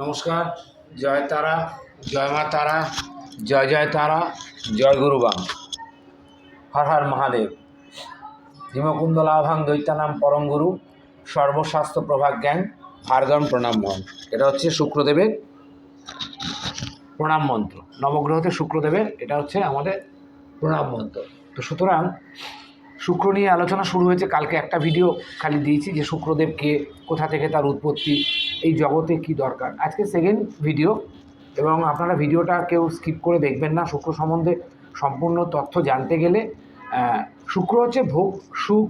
নমস্কার, জয় তারা, জয় মা তারা, জয় জয় তারা, জয় গুরুবাম হর হর মহাদেব। হিমকুন্দ লাভাং দৈত্যানাম পরম গুরু, সর্বস্বাস্থ্য প্রভাগ জ্ঞান ভার্গন প্রণাম মন। এটা হচ্ছে শুক্রদেবের প্রণাম মন্ত্র। নবগ্রহতে শুক্রদেবের, এটা হচ্ছে আমাদের প্রণাম মন্ত্র। তো সুতরাং শুক্র নিয়ে আলোচনা শুরু হয়েছে। কালকে একটা ভিডিও খালি দিয়েছি যে শুক্রদেবকে কোথা থেকে তার উৎপত্তি এই জগতে কি দরকার? আজকে সেকেন্ড ভিডিও এবং আপনারা ভিডিওটা কেউ স্কিপ করে দেখবেন না। শুক্র সম্বন্ধে সম্পূর্ণ তথ্য জানতে গেলে শুক্র হচ্ছে ভোগ, সুখ,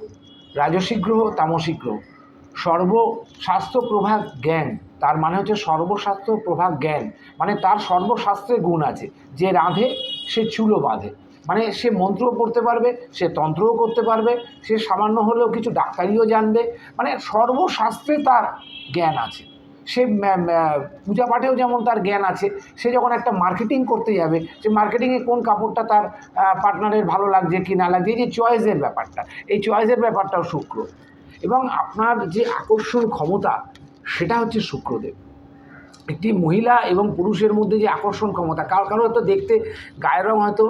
রাজসিক গ্রহ, তামসিক গ্রহ। সর্বস্বাস্থ্য প্রভাগ জ্ঞান, তার মানে হচ্ছে সর্বস্বাস্থ্য প্রভাগ জ্ঞান। মানে তার সর্বশাস্ত্রের গুণ আছে। যে রাঁধে, সে চুলো বাঁধে। মানে সে মন্ত্রও পড়তে পারবে, সে তন্ত্রও করতে পারবে, সে সামান্য হলেও কিছু ডাক্তারিও জানবে। মানে সর্বশাস্ত্রে তার জ্ঞান আছে। সে পূজা পাঠেও যেমন তার জ্ঞান আছে, সে যখন একটা মার্কেটিং করতে যাবে, সে মার্কেটিংয়ে কোন কাপড়টা তার পার্টনারের ভালো লাগছে কি না লাগছে, এই যে চয়েসের ব্যাপারটা, এই চয়েসের ব্যাপারটাও শুক্র। এবং আপনার যে আকর্ষণ ক্ষমতা, সেটা হচ্ছে শুক্রদেব। একটি মহিলা এবং পুরুষের মধ্যে যে আকর্ষণ ক্ষমতা, কারও কারও হয়তো দেখতে গায়ের রং হয়তো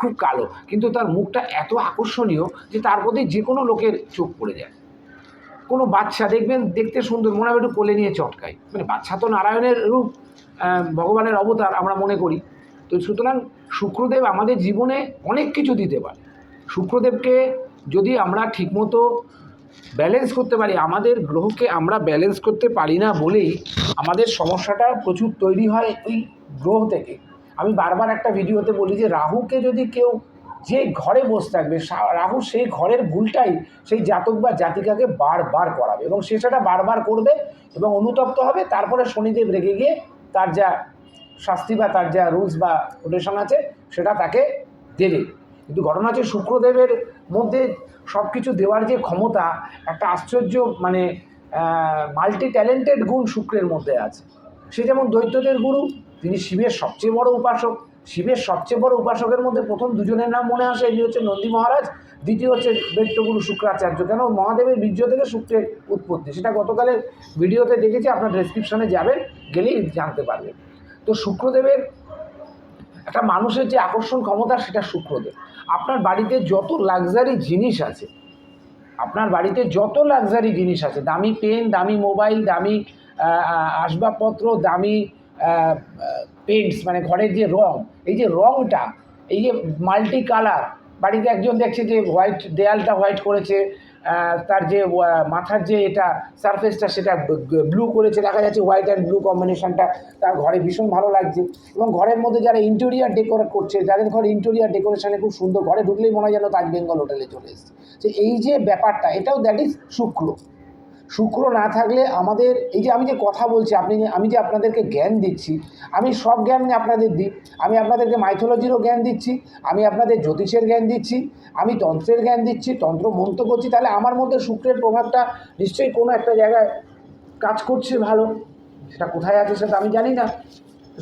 খুব কালো, কিন্তু তার মুখটা এত আকর্ষণীয় যে তার প্রতি যে কোনো লোকের চোখ পড়ে যায়। কোনো বাচ্চা, দেখবেন দেখতে সুন্দর মনে হবে একটু কোলে নিয়ে চটকায়। মানে বাচ্চা তো নারায়ণের রূপ ভগবানের অবতার আমরা মনে করি। তো সুতরাং শুক্রদেব আমাদের জীবনে অনেক কিছু দিতে পারে। শুক্রদেবকে যদি আমরা ঠিকমতো ব্যালেন্স করতে পারি, আমাদের গ্রহকে আমরা ব্যালেন্স করতে পারি না বলেই আমাদের সমস্যাটা প্রচুর তৈরি হয় ওই গ্রহ থেকে। আমি বারবার একটা ভিডিওতে বলি যে, রাহুকে যদি কেউ যে ঘরে বসে থাকবে রাহু সেই ঘরের ভুলটাই সেই জাতক বা জাতিকাকে বারবার করাবে এবং সে সেটা বারবার করবে এবং অনুতপ্ত হবে। তারপরে শনিদেব রেগে গিয়ে তার যা শাস্তি বা তার যা রুলস বা কোটেশন আছে, সেটা তাকে দেবে। কিন্তু ঘটনা হচ্ছে শুক্রদেবের মধ্যে সব কিছু দেওয়ার যে ক্ষমতা, একটা আশ্চর্য মানে মাল্টি ট্যালেন্টেড গুণ শুক্রের মধ্যে আছে। সে যেমন দৈত্যদের গুরু, তিনি শিবের সবচেয়ে বড় উপাসক। শিবের সবচেয়ে বড় উপাসকের মধ্যে প্রথম দুজনের নাম মনে আসে এটি হচ্ছে নন্দী মহারাজ, দ্বিতীয় হচ্ছে দৈত্যগুরু শুক্রাচার্য। কেন? মহাদেবের বীর্য থেকে শুক্রের উৎপত্তি। সেটা গতকালের ভিডিওতে দেখেছি, আপনার ডেসক্রিপশনে যাবেন, গেলেই জানতে পারবেন। তো শুক্রদেবের একটা মানুষের যে আকর্ষণ ক্ষমতা, সেটা শুক্রদেব। আপনার বাড়িতে যত লাক্সারি জিনিস আছে, আপনার বাড়িতে যত লাক্সারি জিনিস আছে, দামি পেন দামি মোবাইল দামি আসবাবপত্র, দামি পেন্টস মানে ঘরের যে রং, এই যে রংটা, এই যে মাল্টি কালার বাড়িতে একজন দেখছে যে হোয়াইট দেয়ালটা হোয়াইট করেছে তার যে মাথার যে এটা সারফেসটা সেটা ব্লু করেছে, দেখা যাচ্ছে হোয়াইট অ্যান্ড ব্লু কম্বিনেশনটা তার ঘরে ভীষণ ভালো লাগছে। এবং ঘরের মধ্যে যারা ইন্টেরিয়ার ডেকোরেট করছে, যাদের ঘরে ইন্টেরিয়ার ডেকোরেশনে খুব সুন্দর, ঘরে ঢুকলেই মনে হয় যেন তাজ বেঙ্গল হোটেলে চলে এসেছে। যে এই যে ব্যাপারটা, এটাও দ্যাট ইজ শুক্র। শুক্র না থাকলে আমাদের, এই যে আমি যে কথা বলছি, আপনি আমি যে আপনাদেরকে জ্ঞান দিচ্ছি, আমি সব জ্ঞান আপনাদের দিই। আমি আপনাদেরকে মাইথোলজিরও জ্ঞান দিচ্ছি, আমি আপনাদের জ্যোতিষের জ্ঞান দিচ্ছি, আমি তন্ত্রের জ্ঞান দিচ্ছি, তন্ত্র মন্ত্র করছি, তাহলে আমার মধ্যে শুক্রের প্রভাবটা নিশ্চয়ই কোনো একটা জায়গায় কাজ করছে ভালো। সেটা কোথায় আছে সেটা আমি জানি না।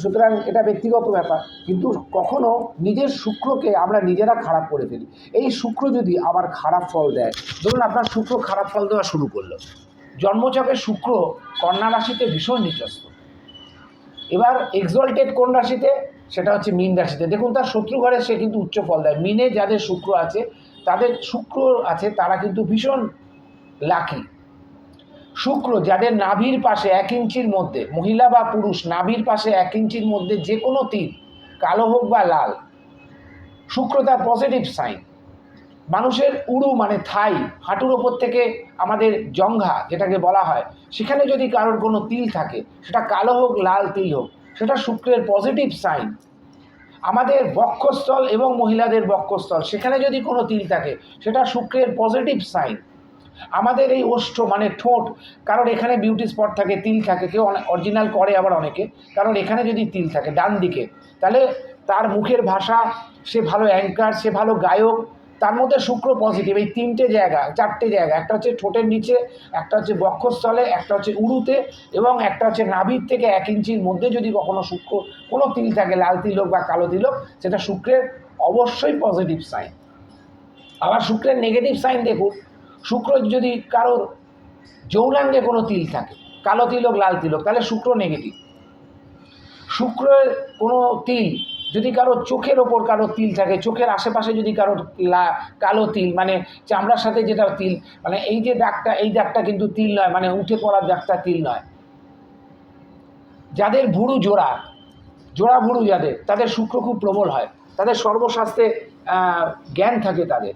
সুতরাং এটা ব্যক্তিগত ব্যাপার। কিন্তু কখনো নিজের শুক্রকে আমরা নিজেরা খারাপ করে ফেলি। এই শুক্র যদি আবার খারাপ ফল দেয়, ধরুন আপনার শুক্র খারাপ ফল দেওয়া শুরু করল। জন্মচকে শুক্র কন্যা রাশিতে ভীষণ নিচস্ত এবার এক্সল্টেড কোন রাশিতে? সেটা হচ্ছে মীন রাশিতে। দেখুন, তার শত্রু ঘরে সে কিন্তু উচ্চ ফল দেয়। মিনে যাদের শুক্র আছে, তাদের শুক্র আছে, তারা কিন্তু ভীষণ লাকি শুক্র যাদের নাভির পাশে এক ইঞ্চির মধ্যে, মহিলা বা পুরুষ, নাভির পাশে এক ইঞ্চির মধ্যে যে কোনো তীর, কালো হোক বা লাল, শুক্র তার পজিটিভ সাইন মানুষের উড়ু মানে থাই, হাঁটুর ওপর থেকে আমাদের জঙ্ঘা যেটাকে বলা হয়, সেখানে যদি কারোর কোনো তিল থাকে, সেটা কালো হোক, লাল তিল হোক, সেটা শুক্রের পজিটিভ সাইন আমাদের বক্ষস্থল এবং মহিলাদের বক্ষস্থল, সেখানে যদি কোনো তিল থাকে, সেটা শুক্রের পজিটিভ সাইন আমাদের এই ওষ্ঠ মানে ঠোঁট, কারণ এখানে বিউটি স্পট থাকে, তিল থাকে, কেউ অরিজিনাল করে আবার অনেকে, কারণ এখানে যদি তিল থাকে ডান দিকে তাহলে তার মুখের ভাষা, সে ভালো অ্যাঙ্কার সে ভালো গায়ক তার মধ্যে শুক্র পজিটিভ এই তিনটে জায়গা, চারটে জায়গা, একটা হচ্ছে ঠোঁটের নিচে, একটা হচ্ছে বক্ষস্থলে, একটা হচ্ছে উড়ুতে এবং একটা হচ্ছে নাভির থেকে এক ইঞ্চির মধ্যে যদি কখনো শুক্র, কোনো তিল থাকে, লাল তিল হোক বা কালো তিল হোক, সেটা শুক্রের অবশ্যই পজিটিভ সাইন আবার শুক্রের নেগেটিভ সাইন দেখুন, শুক্র যদি কারোর যৌনাঙ্গে কোনো তিল থাকে, কালো তিল হোক, লাল তিল হোক, তাহলে শুক্র নেগেটিভ শুক্রের কোনো তিল যদি কারও চোখের ওপর কারও তিল থাকে চোখের আশেপাশে যদি কারও কালো তিল মানে চামড়ার সাথে যেটা তিল মানে এই যে দাগটা এই দাগটা কিন্তু তিল নয় মানে উঠে পড়ার দাগটা তিল নয়। যাদের ভুরু জোড়া জোড়া ভুরু যাদের তাদের শুক্র খুব প্রবল হয় তাদের আহ, জ্ঞান থাকে তাদের।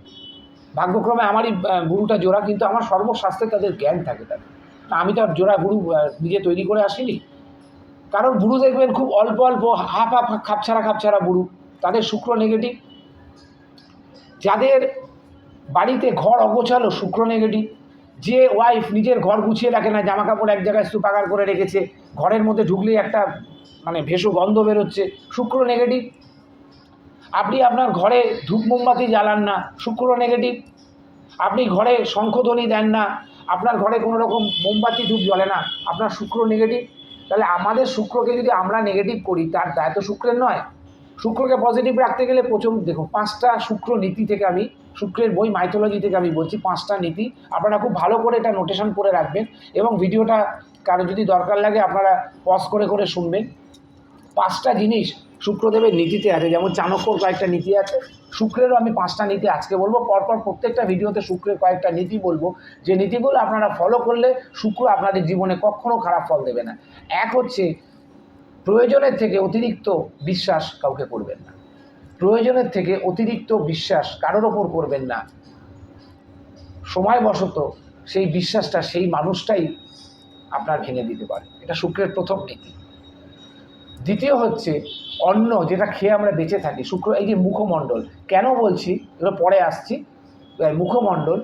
ভাগ্যক্রমে আমারই ভুরুটা জোড়া কিন্তু আমার সর্বশাস্ত্রে তাদের জ্ঞান থাকে তাদের। আমি তো আর জোড়া ভুরু নিজে তৈরি করে আসিনি। কারণ বুড়ু দেখবেন খুব অল্প অল্প হাফ হাফ খাপছাড়া খাপছাড়া বুড়ু, তাদের শুক্র নেগেটিভ যাদের বাড়িতে ঘর অগোছালো, শুক্র নেগেটিভ যে ওয়াইফ নিজের ঘর গুছিয়ে রাখে না জামা কাপড় এক জায়গায় স্তূপাকার করে রেখেছে, ঘরের মধ্যে ঢুকলেই একটা মানে ভেষো গন্ধ বেরোচ্ছে, শুক্র নেগেটিভ আপনি আপনার ঘরে ধূপ মোমবাতি জ্বালান না, শুক্র নেগেটিভ আপনি ঘরে শঙ্খধ্বনি দেন না, আপনার ঘরে কোনো রকম মোমবাতি ধূপ জ্বলে না, আপনার শুক্র নেগেটিভ তাহলে আমাদের শুক্রকে যদি আমরা নেগেটিভ করি, তার দায় তো শুক্রের নয়। শুক্রকে পজিটিভ রাখতে গেলে প্রথম দেখো পাঁচটা শুক্র নীতি থেকে আমি, শুক্রের বই মাইথোলজি থেকে আমি বলছি, পাঁচটা নীতি। আপনারা খুব ভালো করে এটা নোটেশন করে রাখবেন এবং ভিডিওটা কারও যদি দরকার লাগে আপনারা পজ করে করে শুনবেন। পাঁচটা জিনিস শুক্রদেবের নীতিতে আছে, যেমন চাণক্যর কয়েকটা নীতি আছে। শুক্রেরও আমি পাঁচটা নীতি আজকে বলব। পরপর প্রত্যেকটা ভিডিওতে শুক্রের কয়েকটা নীতি বলব। যে নীতিগুলো আপনারা ফলো করলে শুক্র আপনাদের জীবনে কখনো খারাপ ফল দেবে না। এক হচ্ছে, প্রয়োজনের থেকে অতিরিক্ত বিশ্বাস কাউকে করবেন না। প্রয়োজনের থেকে অতিরিক্ত বিশ্বাস কারোর ওপর করবেন না। সময়বশত সেই বিশ্বাসটা সেই মানুষটাই আপনার ভেঙে দিতে পারে। এটা শুক্রের প্রথম নীতি। দ্বিতীয় হচ্ছে অন্ন যেটা খেয়ে আমরা বেঁচে থাকি, শুক্র, এই যে মুখমণ্ডল, কেন বলছি? এগুলো পরে আসছি। মুখমণ্ডল,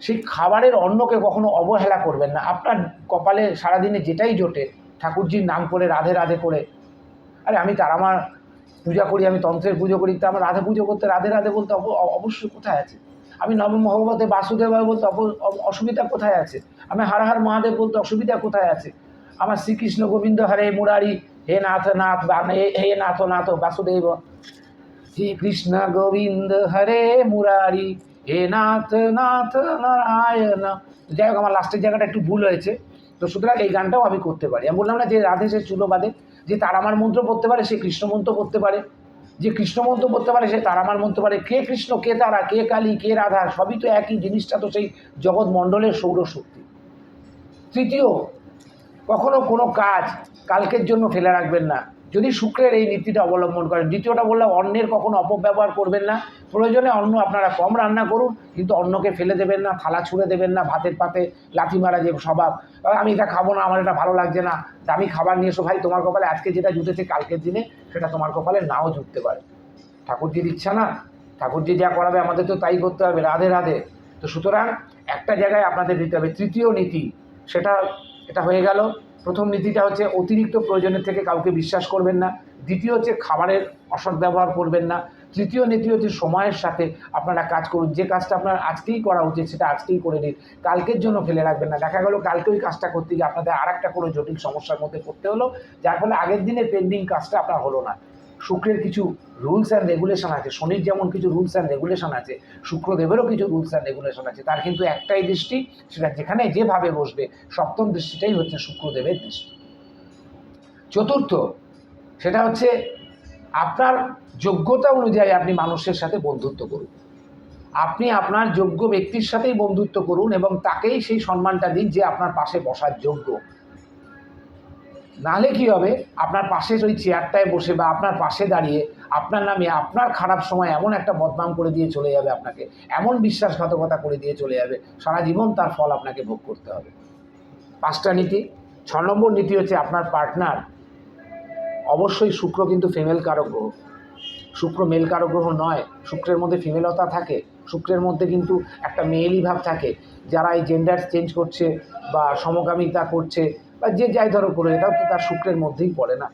সেই খাবারের অন্নকে কখনো অবহেলা করবেন না। আপনার কপালে সারাদিনে যেটাই জোটে, ঠাকুরজির নাম করে রাধে রাধে করে। আরে আমি তার আমার পূজা করি, আমি তন্ত্রের পুজো করি, তা আমার রাধে পুজো করতে রাধে রাধে বলতে অব- অবশ্যই কোথায় আছে? আমি নবম ভগবতে বাসুদেব বলতে অসুবিধা কোথায় আছে? আমি হার হার মহাদেব বলতে অসুবিধা কোথায় আছে? আমার শ্রীকৃষ্ণ গোবিন্দ হরে মুরারি হে নাথ নাথ হে- নাথ নাথ, বাসুদেব। শ্রী কৃষ্ণ গোবিন্দ, হরে মুরারি। হে নাথ নাথ, নারায়ণ। যাই হোক, আমার লাস্টের জায়গাটা একটু ভুল হয়েছে। তো সুতরাং এই গানটাও আমি করতে পারি। আমি বললাম না যে রাধে সে চুলো বাদে যে তার আমার মন্ত্র পড়তে পারে, সে কৃষ্ণ মন্ত্র পড়তে পারে। যে কৃষ্ণ মন্ত্র পড়তে পারে, সে তার আমার মন্ত্র পারে কে কৃষ্ণ, কে তারা, কে কালী, কে রাধা, সবই তো একই জিনিসটা তো সেই জগৎ মণ্ডলের সৌরশক্তি। তৃতীয় কখনো কোনো কাজ কালকের জন্য ফেলে রাখবেন না। যদি শুক্রের এই নীতিটা অবলম্বন করেন, দ্বিতীয়টা বললাম অন্যের কখনো অপব্যবহার করবেন না। প্রয়োজনে অন্ন আপনারা কম রান্না করুন, কিন্তু অন্নকে ফেলে দেবেন না, থালা ছুঁড়ে দেবেন না, ভাতের পাতে লাথি মারা যে স্বভাব। আমি এটা খাব না, আমার এটা ভালো লাগছে না। দামি খাবার নিয়ে এসো ভাই, তোমার কপালে আজকে যেটা জুটেছে কালকের দিনে, সেটা তোমার কপালে নাও জুটতে পারে। ঠাকুরজির ইচ্ছা না? ঠাকুরজি যা করাবে, আমাদের তো তাই করতে হবে, রাধে রাধে। তো সুতরাং একটা জায়গায় আপনাদের দিতে হবে, তৃতীয় নীতি, সেটা এটা হয়ে গেল। প্রথম নীতিটা হচ্ছে অতিরিক্ত প্রয়োজনের থেকে কাউকে বিশ্বাস করবেন না। দ্বিতীয় হচ্ছে খাবারের অসৎ ব্যবহার করবেন না। তৃতীয় নীতি হচ্ছে সময়ের সাথে আপনারা কাজ করুন। যে কাজটা আপনার আজকেই করা উচিত সেটা আজকেই করে নিন। কালকের জন্য ফেলে রাখবেন না। দেখা গেলো কালকে ওই কাজটা করতে গিয়ে আপনাদের আর একটা কোনো জটিল সমস্যার মধ্যে পড়তে হলো। যার ফলে আগের দিনে পেন্ডিং কাজটা আপনার হলো না। শুক্রের কিছু রুলস অ্যান্ড রেগুলেশন আছে, শনির যেমন কিছু রুলস অ্যান্ড রেগুলেশন আছে, শুক্রদেবেরও কিছু রুলস অ্যান্ড রেগুলেশন আছে, তার কিন্তু একটাই দৃষ্টি, সেটা যেখানে যেভাবে বসবে, সপ্তম দৃষ্টিটাই হচ্ছে শুক্রদেবের দৃষ্টি। চতুর্থ, সেটা হচ্ছে আপনার যোগ্যতা অনুযায়ী আপনি মানুষের সাথে বন্ধুত্ব করুন। আপনি আপনার যোগ্য ব্যক্তির সাথেই বন্ধুত্ব করুন এবং তাকেই সেই সম্মানটা দিন যে আপনার পাশে বসার যোগ্য। নাহলে কি হবে? আপনার পাশে ওই চেয়ারটায় বসে বা আপনার পাশে দাঁড়িয়ে আপনার নামে আপনার খারাপ সময় এমন একটা বদনাম করে দিয়ে চলে যাবে আপনাকে, এমন বিশ্বাসঘাতকতা করে দিয়ে চলে যাবে, সারা জীবন তার ফল আপনাকে ভোগ করতে হবে। পাঁচটা নীতি। ছ নম্বর নীতি হচ্ছে আপনার পার্টনার অবশ্যই শুক্র কিন্তু ফিমেল কারক গ্রহ। শুক্র মেল কারক গ্রহ নয়, শুক্রের মধ্যে ফিমেলতা থাকে, শুক্রের মধ্যে কিন্তু একটা মেয়েলি ভাব থাকে, যারা এই জেন্ডার চেঞ্জ করছে বা সমকামিতা করছে বা যে যাই ধরো করে এটাও তো তার শুক্রের মধ্যেই পড়ে না।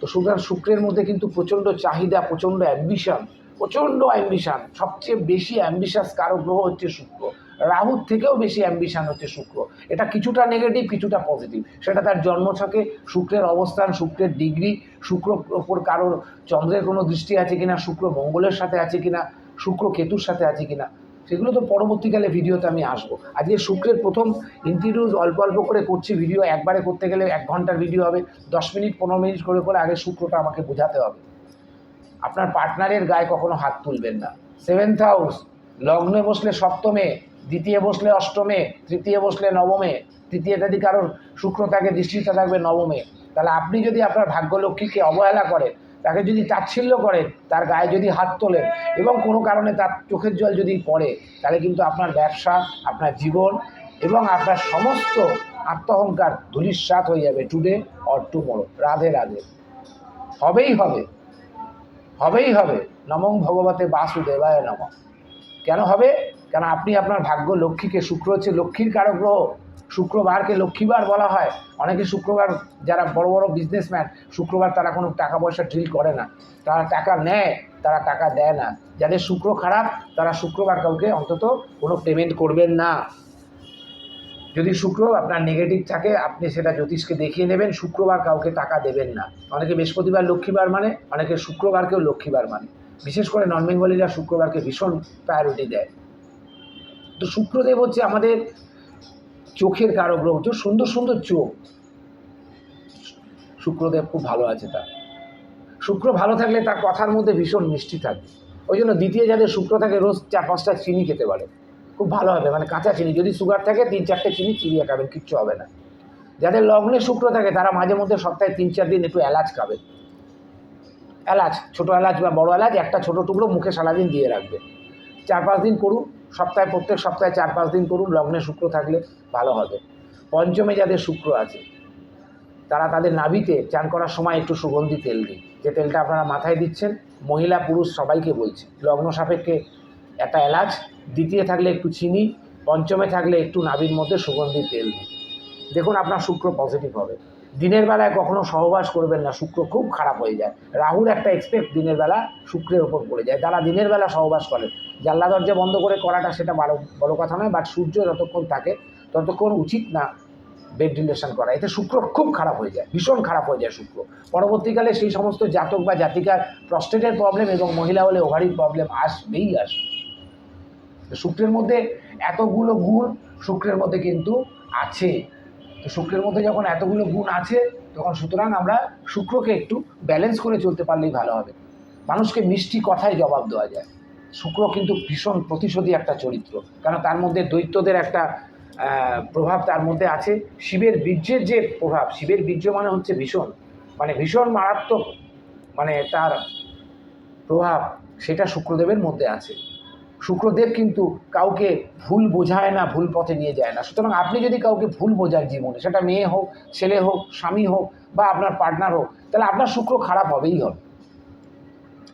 তো সুতরাং শুক্রের মধ্যে কিন্তু প্রচণ্ড চাহিদা, প্রচণ্ড অ্যাম্বিশন প্রচণ্ড অ্যাম্বিশন সবচেয়ে বেশি অ্যাম্বিশাস কারও গ্রহ হচ্ছে শুক্র। রাহুর থেকেও বেশি অ্যাম্বিশান হচ্ছে শুক্র। এটা কিছুটা নেগেটিভ কিছুটা পজিটিভ সেটা তার জন্ম জন্মছকে শুক্রের অবস্থান, শুক্রের ডিগ্রি শুক্র ওপর কারোর চন্দ্রের কোনো দৃষ্টি আছে কিনা, শুক্র মঙ্গলের সাথে আছে কিনা, শুক্র কেতুর সাথে আছে কিনা। সেগুলো তো পরবর্তীকালে ভিডিওতে আমি আসব। আজকে শুক্রের প্রথম ইন্ট্রোডিউস অল্প অল্প করে করছি ভিডিও একবারে করতে গেলে এক ঘণ্টার ভিডিও হবে। দশ মিনিট, পনেরো মিনিট করে করে আগে শুক্রটা আমাকে বোঝাতে হবে। আপনার পার্টনারের গায়ে কখনো হাত তুলবেন না। সেভেন্থ হাউস লগ্নে বসলে সপ্তমে, দ্বিতীয় বসলে অষ্টমে, তৃতীয় বসলে নবমে, তৃতীয় যদি কারোর শুক্র থাকে দৃষ্টিটা থাকবে নবমে, তাহলে আপনি যদি আপনার ভাগ্যলক্ষ্মীকে অবহেলা করেন তাকে যদি তাচ্ছিল্য করেন তার গায়ে যদি হাত তোলেন এবং কোনো কারণে তার চোখের জল যদি পড়ে, তাহলে কিন্তু আপনার ব্যবসা, আপনার জীবন এবং আপনার সমস্ত আত্মহংকার ধূলিসাৎ হয়ে যাবে today or to tomorrow Radhe Radhe. হবেই হবে। হবেই হবে। নমং ভগবতে বাসুদেবায় নম। কেন হবে? কেন আপনি আপনার ভাগ্য লক্ষ্মীকে শুক্র হচ্ছে লক্ষ্মীর কারক গ্রহ শুক্রবারকে লক্ষ্মীবার বলা হয়। অনেকে শুক্রবার যারা বড় বড় বিজনেসম্যান শুক্রবার তারা কোনো টাকা পয়সা ডিল করে না। তারা টাকা নেয়, তারা টাকা দেয় না। যাদের শুক্র খারাপ, তারা শুক্রবার কাউকে অন্তত কোনো পেমেন্ট করবেন না। যদি শুক্র আপনার নেগেটিভ থাকে, আপনি সেটা জ্যোতিষকে দেখিয়ে নেবেন, শুক্রবার কাউকে টাকা দেবেন না। অনেকে বৃহস্পতিবার, লক্ষ্মীবার মানে অনেকে শুক্রবারকেও লক্ষ্মীবার মানে। বিশেষ করে নন বেঙ্গলিরা শুক্রবারকে ভীষণ প্রায়োরিটি দেয়। তো শুক্রদেব হচ্ছে আমাদের চোখের কারও গ্রহ, তো সুন্দর সুন্দর চোখ। শুক্রদেব খুব ভালো আছে তার। শুক্র ভালো থাকলে তার কথার মধ্যে ভীষণ মিষ্টি থাকে। ওই জন্য দ্বিতীয় যাদের শুক্র থাকে রোজ চার, পাঁচটা চিনি খেতে পারে খুব ভালো হবে মানে কাঁচা চিনি। যদি সুগার থাকে, তিন, চারটে চিনি চিবিয়ে খাবেন, কিচ্ছু হবে না। যাদের লগ্নে শুক্র থাকে, তারা মাঝে মধ্যে সপ্তাহে তিন, চার দিন একটু এলাচ খাবে। এলাচ, ছোটো এলাচ বা বড় এলাচ, একটা ছোটো টুকরো মুখে সারাদিন দিয়ে রাখবে। চার, পাঁচ দিন করুন। সপ্তাহে, প্রত্যেক সপ্তাহে চার পাঁচ দিন করুন, লগ্নে শুক্র থাকলে ভালো হবে। পঞ্চমে যাদের শুক্র আছে, তারা তাদের নাভিতে চান করার সময় একটু সুগন্ধি তেল দিন। যে তেলটা আপনারা মাথায় দিচ্ছেন, মহিলা, পুরুষ সবাইকে বলছি, লগ্ন সাপেক্ষে একটা এলাচ, দ্বিতীয় থাকলে একটু চিনি, পঞ্চমে থাকলে একটু নাভির মধ্যে সুগন্ধি তেল দিন। দেখুন আপনার শুক্র পজিটিভ হবে। দিনের বেলায় কখনো সহবাস করবেন না, শুক্র খুব খারাপ হয়ে যায়। রাহুর একটা এক্সপেক্ট দিনের বেলা শুক্রের ওপর পড়ে যায়। যারা দিনের বেলা সহবাস করেন জানলা দরজা বন্ধ করে করাটা সেটা বড় বড় কথা নয় বাট সূর্য যতক্ষণ থাকে, ততক্ষণ উচিত না বেড করা। এতে শুক্র খুব খারাপ হয়ে যায়, ভীষণ খারাপ হয়ে যায় শুক্র। পরবর্তীকালে সেই সমস্ত জাতক বা জাতিকার প্রস্টেটের প্রবলেম এবং মহিলা হলে ওভারির প্রবলেম আসবেই আসবে। শুক্রের মধ্যে এতগুলো গুণ শুক্রের মধ্যে কিন্তু আছে। তো শুক্রের মধ্যে যখন এতগুলো গুণ আছে, তখন সুতরাং আমরা শুক্রকে একটু ব্যালেন্স করে চলতে পারলেই ভালো হবে। মানুষকে মিষ্টি কথায় জবাব দেওয়া যায়। শুক্র কিন্তু ভীষণ প্রতিশোধী একটা চরিত্র। কারণ তার মধ্যে দৈত্যদের একটা প্রভাব তার মধ্যে আছে। শিবের বীর্যের যে প্রভাব, শিবের বীর্য মানে হচ্ছে ভীষণ। মানে ভীষণ মারাত্মক মানে তার প্রভাব সেটা শুক্রদেবের মধ্যে আছে। শুক্রদেব কিন্তু কাউকে ভুল বোঝায় না, ভুল পথে নিয়ে যায় না। সুতরাং আপনি যদি কাউকে ভুল বোঝান জীবনে, সেটা মেয়ে হোক, ছেলে হোক, স্বামী হোক বা আপনার পার্টনার হোক, তাহলে আপনার শুক্র খারাপ হবেই হবে।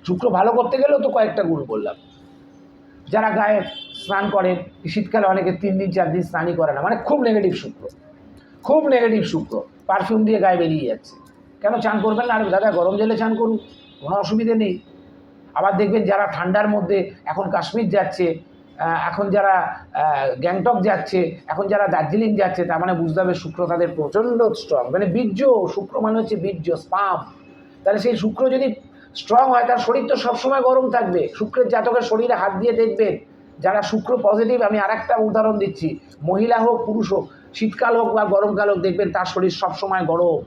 শুক্র ভালো করতে গেলেও তো কয়েকটা গুণ বললাম। যারা গায়ে স্নান করেন শীতকালে অনেকে তিন দিন, চার দিন স্নানই করে না। মানে খুব নেগেটিভ শুক্র। খুব নেগেটিভ শুক্র। পারফিউম দিয়ে গায়ে বেরিয়ে যাচ্ছে। কেন চান করবেন না? আর দাদা, গরম জলে চান করুন। কোনো অসুবিধে নেই। আবার দেখবেন যারা ঠান্ডার মধ্যে এখন কাশ্মীর যাচ্ছে এখন যারা গ্যাংটক যাচ্ছে, এখন যারা দার্জিলিং যাচ্ছে, তার মানে বুঝতে হবে শুক্র তাদের প্রচণ্ড স্ট্রং মানে বীর্য, শুক্র মানে হচ্ছে বীর্য, স্পাম। তাহলে সেই শুক্র যদি স্ট্রং হয়, তার শরীর তো সবসময় গরম থাকবে। শুক্রের জাতকের শরীরে হাত দিয়ে দেখবেন, যারা শুক্র পজিটিভ আমি আর একটা উদাহরণ দিচ্ছি। মহিলা হোক, পুরুষ হোক, শীতকাল হোক বা গরমকাল হোক, দেখবেন তার শরীর সবসময় গরম।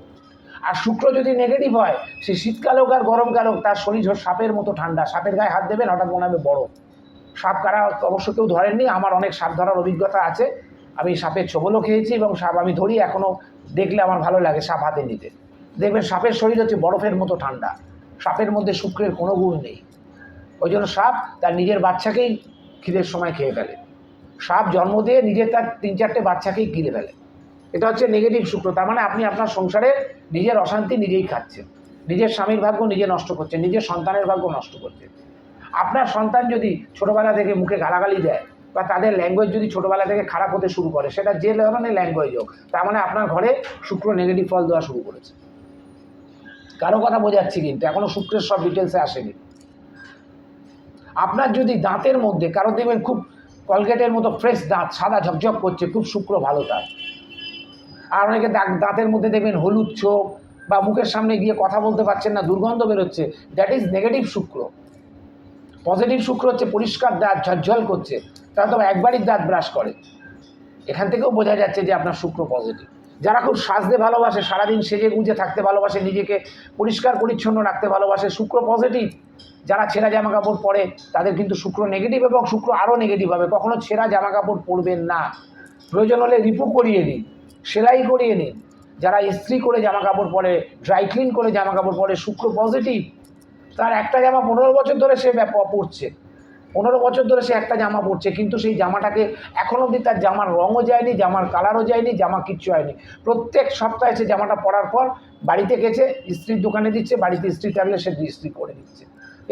আর শুক্র যদি নেগেটিভ হয়, সে শীতকাল হোক আর গরমকাল হোক, তার শরীর সাপের মতো ঠান্ডা। সাপের গায়ে হাত দেবেন, হঠাৎ মনে হবে বড়। সাপ কারা, অবশ্য কেউ ধরেননি, আমার অনেক সাপ ধরার অভিজ্ঞতা আছে। আমি সাপের ছোবলও খেয়েছি এবং সাপ আমি ধরি এখনও দেখলে আমার ভালো লাগে সাপ হাতে নিতে। দেখবেন সাপের শরীর হচ্ছে বরফের মতো ঠান্ডা। সাপের মধ্যে শুক্রের কোনো গুণ নেই। ওই জন্য সাপ তার নিজের বাচ্চাকেই খিদের সময় খেয়ে ফেলে। সাপ জন্ম দিয়ে নিজের তার তিন চারটে বাচ্চাকেই গিলে ফেলে। এটা হচ্ছে নেগেটিভ শুক্র। তার মানে আপনি আপনার সংসারে নিজের অশান্তি নিজেই খাচ্ছেন। নিজের স্বামীর ভাগ্য নিজে নষ্ট করছেন নিজের সন্তানের ভাগ্য নষ্ট করছেন আপনার সন্তান যদি ছোটোবেলা থেকে মুখে গালাগালি দেয় বা তাদের ল্যাঙ্গুয়েজ যদি ছোটোবেলা থেকে খারাপ হতে শুরু করে, সেটা যে ধরনের ল্যাঙ্গুয়েজ হোক, তার মানে আপনার ঘরে শুক্র নেগেটিভ ফল দেওয়া শুরু করেছে। কারও কথা বোঝাচ্ছি কিন্তু এখনও শুক্রের সব ডিটেলসে আসেনি। আপনার যদি দাঁতের মধ্যে, কারও দেখবেন খুব কলগেটের মতো ফ্রেশ দাঁত, সাদা ঝকঝক করছে, খুব শুক্র ভালো তার আর অনেকে দাঁত- দাঁতের মধ্যে দেখবেন হলুদ চোখ বা মুখের সামনে গিয়ে কথা বলতে পারছেন না, দুর্গন্ধ বেরোচ্ছে দ্যাট ইজ নেগেটিভ শুক্র। পজিটিভ শুক্র হচ্ছে পরিষ্কার দাঁত ঝলঝল করছে, তারা তো একবারই দাঁত ব্রাশ করে। এখান থেকেও বোঝা যাচ্ছে যে আপনার শুক্র পজিটিভ যারা খুব সাজতে ভালোবাসে, সারাদিন সেজে গুঁজে থাকতে ভালোবাসে, নিজেকে পরিষ্কার, পরিচ্ছন্ন রাখতে ভালোবাসে, শুক্র পজিটিভ যারা ছেঁড়া জামা কাপড় পরে, তাদের কিন্তু শুক্র নেগেটিভ এবং শুক্র আরও নেগেটিভ হবে। কখনো ছেঁড়া জামা কাপড় পরবেন না। প্রয়োজন হলে রিপু করিয়ে নিন সেলাই করিয়ে নিন। যারা ইস্ত্রি করে জামা কাপড় পরে ড্রাই ক্লিন করে জামা কাপড় পরে, শুক্র পজিটিভ তার একটা জামা পনেরো বছর ধরে সে পরছে। পনেরো বছর ধরে সে একটা জামা পরছে, কিন্তু সেই জামাটাকে এখন অবধি তার জামার রঙও যায়নি, জামার কালারও যায়নি, জামা কিচ্ছু হয়নি। প্রত্যেক সপ্তাহে সে জামাটা পরার পর বাড়িতে গেছে ইস্ত্রির দোকানে দিচ্ছে, বাড়িতে ইস্ত্রি থাকলে সে ইস্ত্রি করে দিচ্ছে।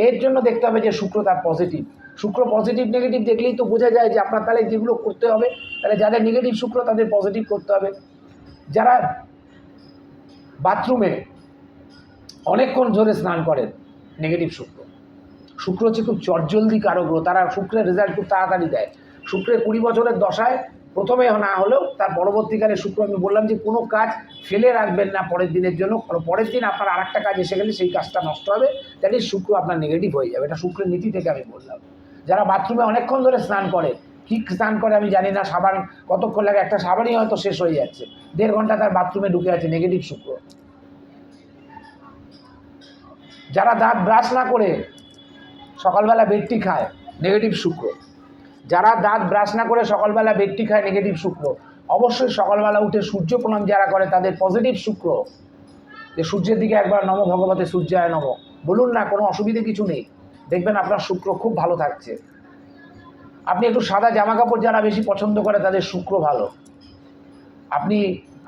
এর জন্য দেখতে হবে যে শুক্র তার পজিটিভ শুক্র পজিটিভ নেগেটিভ দেখলেই তো বোঝা যায় যে আপনার তাহলে যেগুলো করতে হবে, তাহলে যাদের নেগেটিভ শুক্র তাদের পজিটিভ করতে হবে। যারা বাথরুমে অনেকক্ষণ ধরে স্নান করেন নেগেটিভ শুক্র। শুক্র হচ্ছে খুব চটজলদি কারও গ্রহ, তারা শুক্রের রেজাল্ট খুব তাড়াতাড়ি দেয়। শুক্রের কুড়ি বছরের দশায় প্রথমে না হলেও তার পরবর্তীকালে শুক্র, আমি বললাম যে কোনো কাজ ফেলে রাখবেন না পরের দিনের জন্য পরের দিন আপনার আর একটা কাজ এসে গেলে সেই কাজটা নষ্ট হবে দ্যাট শুক্র আপনার নেগেটিভ হয়ে যাবে। এটা শুক্রের নীতি থেকে আমি বললাম। যারা বাথরুমে অনেকক্ষণ ধরে স্নান করে, কী স্নান করে আমি জানি না, সাবান কতক্ষণ লাগে, একটা সাবানই হয়তো শেষ হয়ে যাচ্ছে। দেড় ঘণ্টা তার বাথরুমে ঢুকে আছে নেগেটিভ শুক্র। যারা দাঁত ব্রাশ না করে সকালবেলা বেডটি খায় নেগেটিভ শুক্র। যারা দাঁত ব্রাশ না করে সকালবেলা বেডটি খায় নেগেটিভ শুক্র। অবশ্যই সকালবেলা উঠে সূর্য প্রণাম যারা করে, তাদের পজিটিভ শুক্র। যে সূর্যের দিকে একবার নম, ভগবতে সূর্যায় নম। বলুন না, কোনো অসুবিধে কিছু নেই। দেখবেন আপনার শুক্র খুব ভালো থাকছে। আপনি একটু সাদা জামা কাপড় যারা বেশি পছন্দ করে, তাদের শুক্র ভালো। আপনি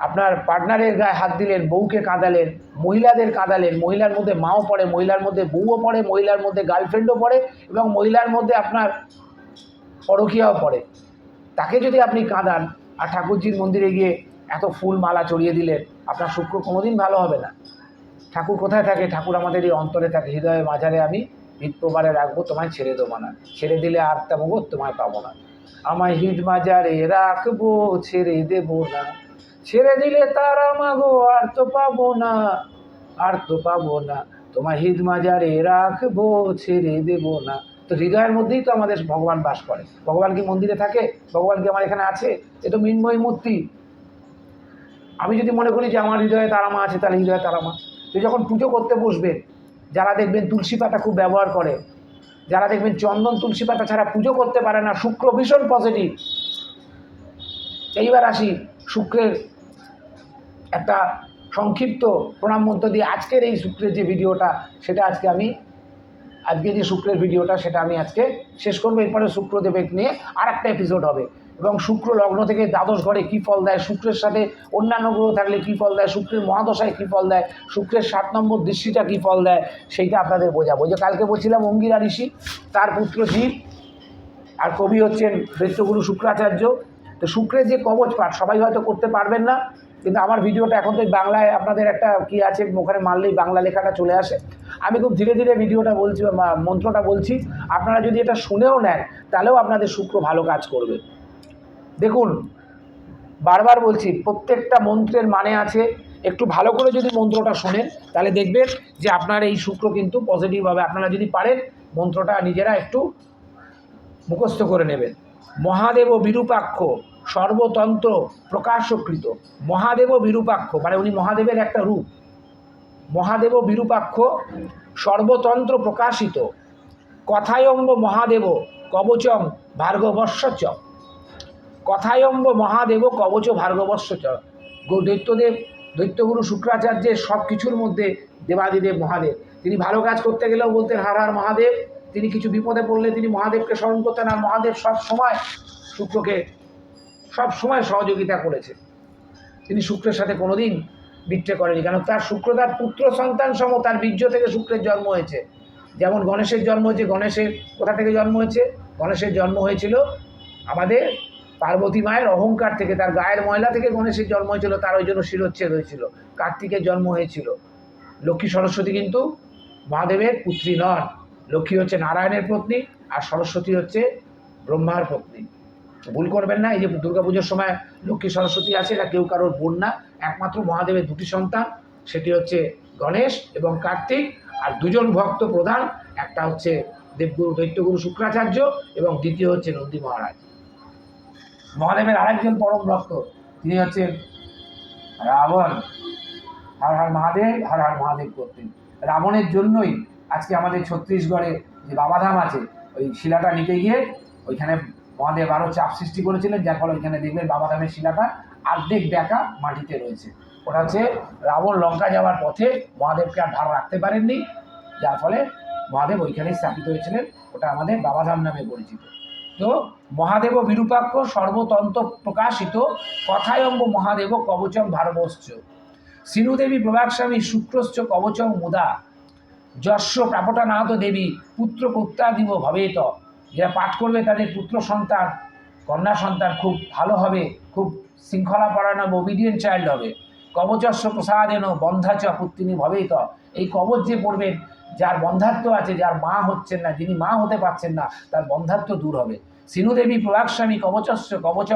আপনার পার্টনারের গায়ে হাত দিলেন, বউকে কাঁদালেন, মহিলাদের কাঁদালেন, মহিলার মধ্যে মাও পড়ে, মহিলার মধ্যে বউও পড়ে, মহিলার মধ্যে গার্লফ্রেন্ডও পড়ে এবং মহিলার মধ্যে আপনার পরকীয়াও পড়ে। তাকে যদি আপনি কাঁদান আর ঠাকুরজির মন্দিরে গিয়ে এত ফুল মালা চড়িয়ে দিলেন, আপনার শুক্র কোনোদিন ভালো হবে না। ঠাকুর কোথায় থাকে? ঠাকুর আমাদের এই অন্তরে থাকে। হৃদয়ে মাঝারে আমি হৃদপ্রবারে রাখব, তোমায় ছেড়ে দেবো না। ছেড়ে দিলে আর তেমন তোমায় পাবো না। আমায় হৃদ মাজারে রাখব, ছেড়ে দেবো না। ছেড়ে দিলে তার আমাগো আর তো পাবো না, আর তো পাবো না। তোমার হৃদ মাজারে রাখব, ছেড়ে দেবো না। তো হৃদয়ের মধ্যেই তো আমাদের ভগবান বাস করে। ভগবান কি মন্দিরে থাকে? ভগবান কি আমার এখানে আছে? এ তো মৃন্ময় মূর্তি। আমি যদি মনে করি যে আমার হৃদয়ে তারামা আছে, তাহলে হৃদয়ে তারামা তো যখন পুজো করতে বসবেন, যারা দেখবেন তুলসী পাতা খুব ব্যবহার করে, যারা দেখবেন চন্দন তুলসী পাতা ছাড়া পুজো করতে পারে না, শুক্র ভীষণ পজিটিভ এইবার আসি, শুক্রের একটা সংক্ষিপ্ত প্রণাম মন্ত্র দিয়ে আজকের এই শুক্রের যে ভিডিওটা, সেটা আজকে আমি, আজকে যে শুক্রের ভিডিওটা, সেটা আমি আজকে শেষ করব। এরপরে শুক্রদেবের নিয়ে আর একটা এপিসোড হবে। এবং শুক্র লগ্ন থেকে দ্বাদশ ঘরে কী ফল দেয়, শুক্রের সাথে অন্যান্য গ্রহ থাকলে কী ফল দেয়, শুক্রের মহাদশায় কী ফল দেয়, শুক্রের সাত নম্বর দৃষ্টিটা কী ফল দেয়, সেইটা আপনাদের বোঝাবো। যে কালকে বলছিলাম অঙ্গিরা ঋষি, তার পুত্র জীব, আর কবি হচ্ছেন দৈত্যগুরু শুক্রাচার্য। তো শুক্রের যে কবচ পাঠ, সবাই হয়তো করতে পারবেন না। কিন্তু আমার ভিডিওটা এখন তো বাংলায় আপনাদের একটা কি আছে, ওখানে মারলেই বাংলা লেখাটা চলে আসে। আমি খুব ধীরে ধীরে ভিডিওটা বলছি মন্ত্রটা বলছি, আপনারা যদি এটা শুনেও নেন, তাহলেও আপনাদের শুক্র ভালো কাজ করবে। দেখুন, বারবার বলছি, প্রত্যেকটা মন্ত্রের মানে আছে, একটু ভালো করে যদি মন্ত্রটা শোনেন, তাহলে দেখবেন যে আপনার এই শুক্র কিন্তু পজিটিভ হবে। আপনারা যদি পারেন, মন্ত্রটা নিজেরা একটু মুখস্থ করে নেবেন। মহাদেব ও বিরূপাক্ষ সর্বতন্ত্র প্রকাশকৃত। মহাদেব বিরূপাক্ষ মানে উনি মহাদেবের একটা রূপ। মহাদেব বিরূপাক্ষ, সর্বতন্ত্র প্রকাশিত। কথায়ম্ব মহাদেব কবচম ভার্গবস্য চ কথায়ম্ব মহাদেব কবচ ভার্গবস্য চ গো- দৈত্যদেব, দৈত্যগুরু শুক্রাচার্যের সব কিছুর মধ্যে দেবাদিদেব মহাদেব। তিনি ভালো কাজ করতে গেলেও বলতেন, হার হার মহাদেব। তিনি কিছু বিপদে পড়লে তিনি মহাদেবকে স্মরণ করতেন, আর মহাদেব সব সময় শুক্রকে সব সময় সহযোগিতা করেছে। তিনি শুক্রের সাথে কোনোদিন বিট্রে করেনি কারণ তার শুক্র তার পুত্র সন্তান সম তার বীর্য থেকে শুক্রের জন্ম হয়েছে। যেমন গণেশের জন্ম হয়েছে, গণেশের কোথা থেকে জন্ম হয়েছে? গণেশের জন্ম হয়েছিল আমাদের পার্বতী মায়ের অহংকার থেকে, তার গায়ের ময়লা থেকে গণেশের জন্ম হয়েছিল, তার ওই জন্য শিরোচ্ছেদ হয়েছিল, কার্তিকের জন্ম হয়েছিল। লক্ষ্মী সরস্বতী কিন্তু মহাদেবের পুত্রী নন। লক্ষ্মী হচ্ছে নারায়ণের পত্নী আর সরস্বতী হচ্ছে ব্রহ্মার পত্নী। ভুল করবেন না। এই যে দুর্গাপুজোর সময় লক্ষ্মী সরস্বতী আছে, এটা কেউ কারোর বোন না। একমাত্র মহাদেবের দুটি সন্তান, সেটি হচ্ছে গণেশ এবং কার্তিক। আর দুজন ভক্ত প্রধান, একটা হচ্ছে দেবগুরু দৈত্যগুরু শুক্রাচার্য এবং দ্বিতীয় হচ্ছে নন্দী মহারাজ। মহাদেবের আরেকজন পরম ভক্ত, তিনি হচ্ছেন রাবণ। হর হর মহাদেব, হর হর মহাদেব করতেন রাবণের জন্যই আজকে আমাদের ছত্তিশগড়ে যে বাবাধাম আছে, ওই শিলাটা নিতে গিয়ে ওইখানে মহাদেব আরও চাপ সৃষ্টি করেছিলেন, যার ফলে ওইখানে দেখবেন বাবাধামের শিলাটা অর্ধেক ব্যাকা মাটিতে রয়েছে। ওটা হচ্ছে রাবণ লঙ্কা যাওয়ার পথে মহাদেবকে আর ধার রাখতে পারেননি, যার ফলে মহাদেব ওইখানেই স্থাপিত হয়েছিলেন। ওটা আমাদের বাবাধাম নামে পরিচিত। তো মহাদেব বিরূপাক্ষ, সর্বতন্ত্র প্রকাশিত, কথায়ম্ব মহাদেব কবচম ভারবশ্চ। সিনুদেবী প্রভাকস্বামী শুক্রশ্চ কবচম মুদা। যস্য প্রাপটানাথ দেবী পুত্র পুত্রাদিব ভবেত। যারা পাঠ করবে তাদের পুত্র সন্তান, কন্যা সন্তান খুব ভালো হবে, খুব শৃঙ্খলা পরায়ণ ওবিডিয়েন্ট চাইল্ড হবে। কবচস্য প্রসাদেন বন্ধাচ পুত্রিনী ভবেত। এই কবচ যে পড়বেন, যার বন্ধাত্ম আছে, যার মা হচ্ছেন না, যিনি মা হতে পারছেন না, তার বন্ধাত্ম দূর হবে। সিনুদেবী প্রভাকস্বামী কবচস্য কবচ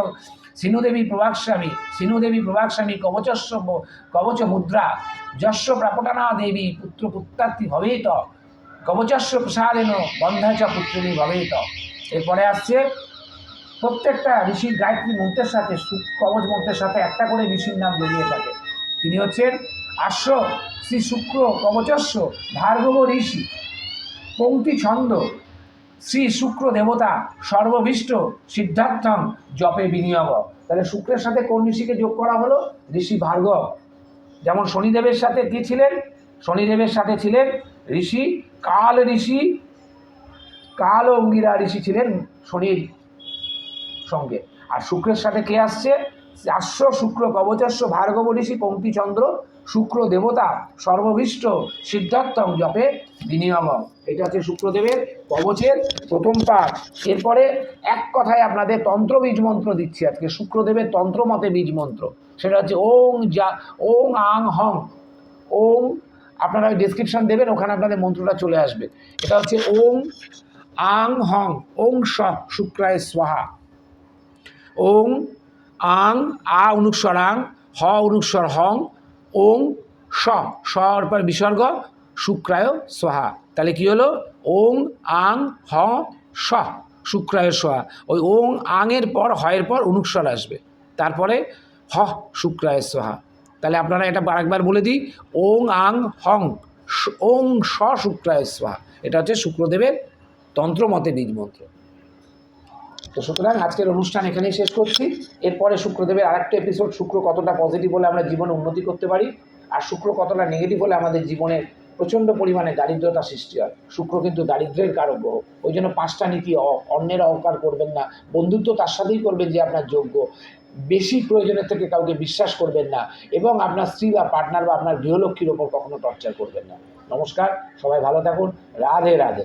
সিনুদেবী প্রভাকস্বামী সিনুদেবী প্রভাকস্বামী কবচস্য কবচ মুদ্রা যস্য প্রাপটানা দেবী পুত্র পুত্রার্থী ভবেত। কবচস্য প্রসাদেন বন্ধাচ পুত্রিনী ভবেত। এরপরে আসছে প্রত্যেকটা ঋষির গায়ত্রী মন্ত্রের সাথে কবচ মন্ত্রের সাথে একটা করে ঋষির নাম জড়িয়ে থাকে। তিনি হচ্ছেন আশ্ব শ্রী শুক্র কবচস্য ভার্গব ঋষি, পঙ্ক্তি ছন্দ শ্রী শুক্র দেবতা সর্বভীষ্ট সিদ্ধার্থম জপে বিনিয়োগ। তাহলে শুক্রের সাথে কোন ঋষিকে যোগ করা হলো? ঋষি ভার্গব। যেমন শনিদেবের সাথে কি ছিলেন? শনিদেবের সাথে ছিলেন ঋষি, কাল ঋষি, কাল অঙ্গিরা ঋষি ছিলেন শনির সঙ্গে। আর শুক্রের সাথে কে আসছে? আশ্ব শুক্র কবচস্য ভার্গব ঋষি পঙ্ক্তিচন্দ্র শুক্র দেবতা, সর্বভীষ্ট সিদ্ধার্থম জপে বিনিয়ম। এটা হচ্ছে শুক্রদেবের কবচের প্রথম পাঠ। এরপরে এক কথায় আপনাদের তন্ত্র বীজ মন্ত্র দিচ্ছি আজকে, শুক্রদেবের তন্ত্র মতে বীজ মন্ত্র। সেটা হচ্ছে ওং যা, ওং আং হং, ওং আপনারা ডিসক্রিপশন দেবেন, ওখানে আপনাদের মন্ত্রটা চলে আসবে। এটা হচ্ছে ওং আং হং, ওং স শুক্রায় স্বাহা। ওং আং, আ অনুস্বর আং, হ অনুস্বর হং, ওং স স্বর পর বিসর্গ, শুক্রায় সোহা তাহলে কি হলো? ওং আং, হ, স, শুক্রায় সোহা ওই ওং আংয়ের পর, হয়ের পর অনুস্বর আসবে। তারপরে, হ, শুক্রায় সোহা তাহলে আপনারা এটা আরেকবার বলে দিই, ওং আং হং ওং স শুক্রায় সোহা এটা হচ্ছে শুক্রদেবের তন্ত্রমতে বীজ মন্ত্র। তো সুতরাং আজকের অনুষ্ঠান এখানেই শেষ করছি। এরপরে শুক্রদেবের আরেকটা এপিসোড শুক্র কতটা পজিটিভ হলে আমরা জীবনে উন্নতি করতে পারি, আর শুক্র কতটা নেগেটিভ হলে আমাদের জীবনে প্রচণ্ড পরিমাণে দারিদ্রতা সৃষ্টি হয়। শুক্র কিন্তু দারিদ্র্যের কারক গ্রহ, ওই জন্য পাঁচটা নীতি অন্যের অহংকার করবেন না। বন্ধুত্ব তার সাথেই করবেন যে আপনার যোগ্য। বেশি প্রয়োজনের থেকে কাউকে বিশ্বাস করবেন না এবং আপনার স্ত্রী বা পার্টনার বা আপনার গৃহলক্ষ্মীর ওপর কখনো টর্চার করবেন না। নমস্কার, সবাই ভালো থাকুন। রাধে রাধে।